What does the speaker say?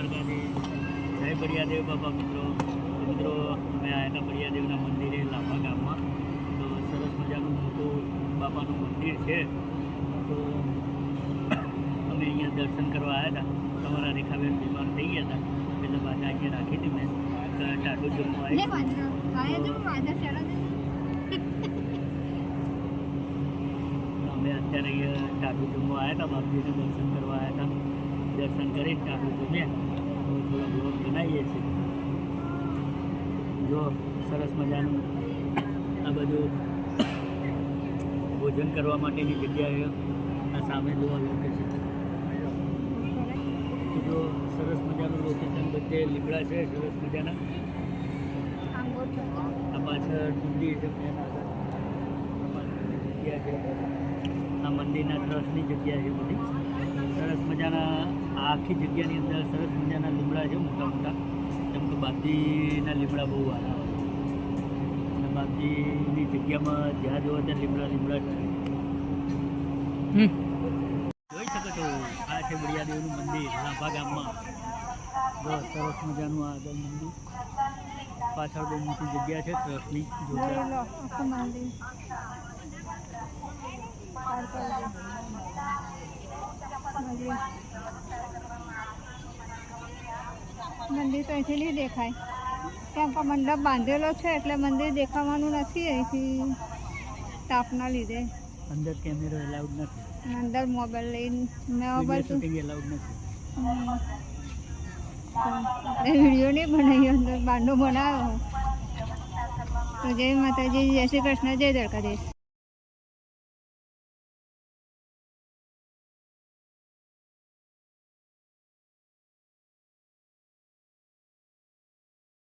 દ્વારકાથી જય બળિયાદેવ બાપા મિત્રો. મિત્રો અમે આવ્યા હતા બળિયાદેવના મંદિરે લાંબા ગામમાં. તો સરસ મજાનું મોટું બાપાનું મંદિર છે. તો અમે અહીંયા દર્શન કરવા આવ્યા હતા. તમારા રેખાબેન બીમાર થઈ ગયા હતા. એટલે પાછા અહીંયા રાખી હતી મેં. ટાટું જમવા આવી. અમે અત્યારે અહીંયા ટાટુ જમવા આવ્યા હતા. બાપજીને દર્શન કરવા આવ્યા હતા. દર્શન કરીને ટાટુ જમ્યા થોડા બ્લોગ બનાવીએ છીએ. જો સરસ મજાનું આ બધું ભોજન કરવા માટેની જગ્યાએ આ સામે જોવા લોકેશન જો સરસ મજાનું લોકેશન બધે લીમડા છે, સરસ મજાના. આ પાછળ ડુંગળી છે જગ્યા છે. આ મંદિરના ટ્રસ્ટની જગ્યા છે બધી. સરસ મજાના આખી જગ્યાની અંદર સરસ મજાના લીમડા છે મોટા મોટા. જેમ કે બાપજીના લીમડા બહુ વાળા હોય. અને બાપજીની જગ્યામાં જ્યાં જોવો ત્યાં લીમડા લીમડા છે જોઈ શકો છો આ છે બળિયાદેવનું મંદિર લાંભા ગામમાં. જો સરસ મજાનું આ આગળ મંદિર. પાછળ બહુ મોટી જગ્યા છે ટ્રસ્ટની જોઈ લો આખું મંદિર તો અહીંથી નહીં દેખાય. કેમ કે મંડપ બાંધેલો છે એટલે મંદિર દેખાવાનું નથી અહીંથી તાપના લીધે. અંદર કેમેરો એલાઉડ નથી. અંદર મોબાઈલ લઈને મોબાઈલ શૂટિંગ એલાઉડ નથી. આપણે વીડિયો નહીં બનાવ્યો અંદર બાંધો બનાવ્યો. તો જય માતાજી જય શ્રી કૃષ્ણ જય દ્વારકાધીશ.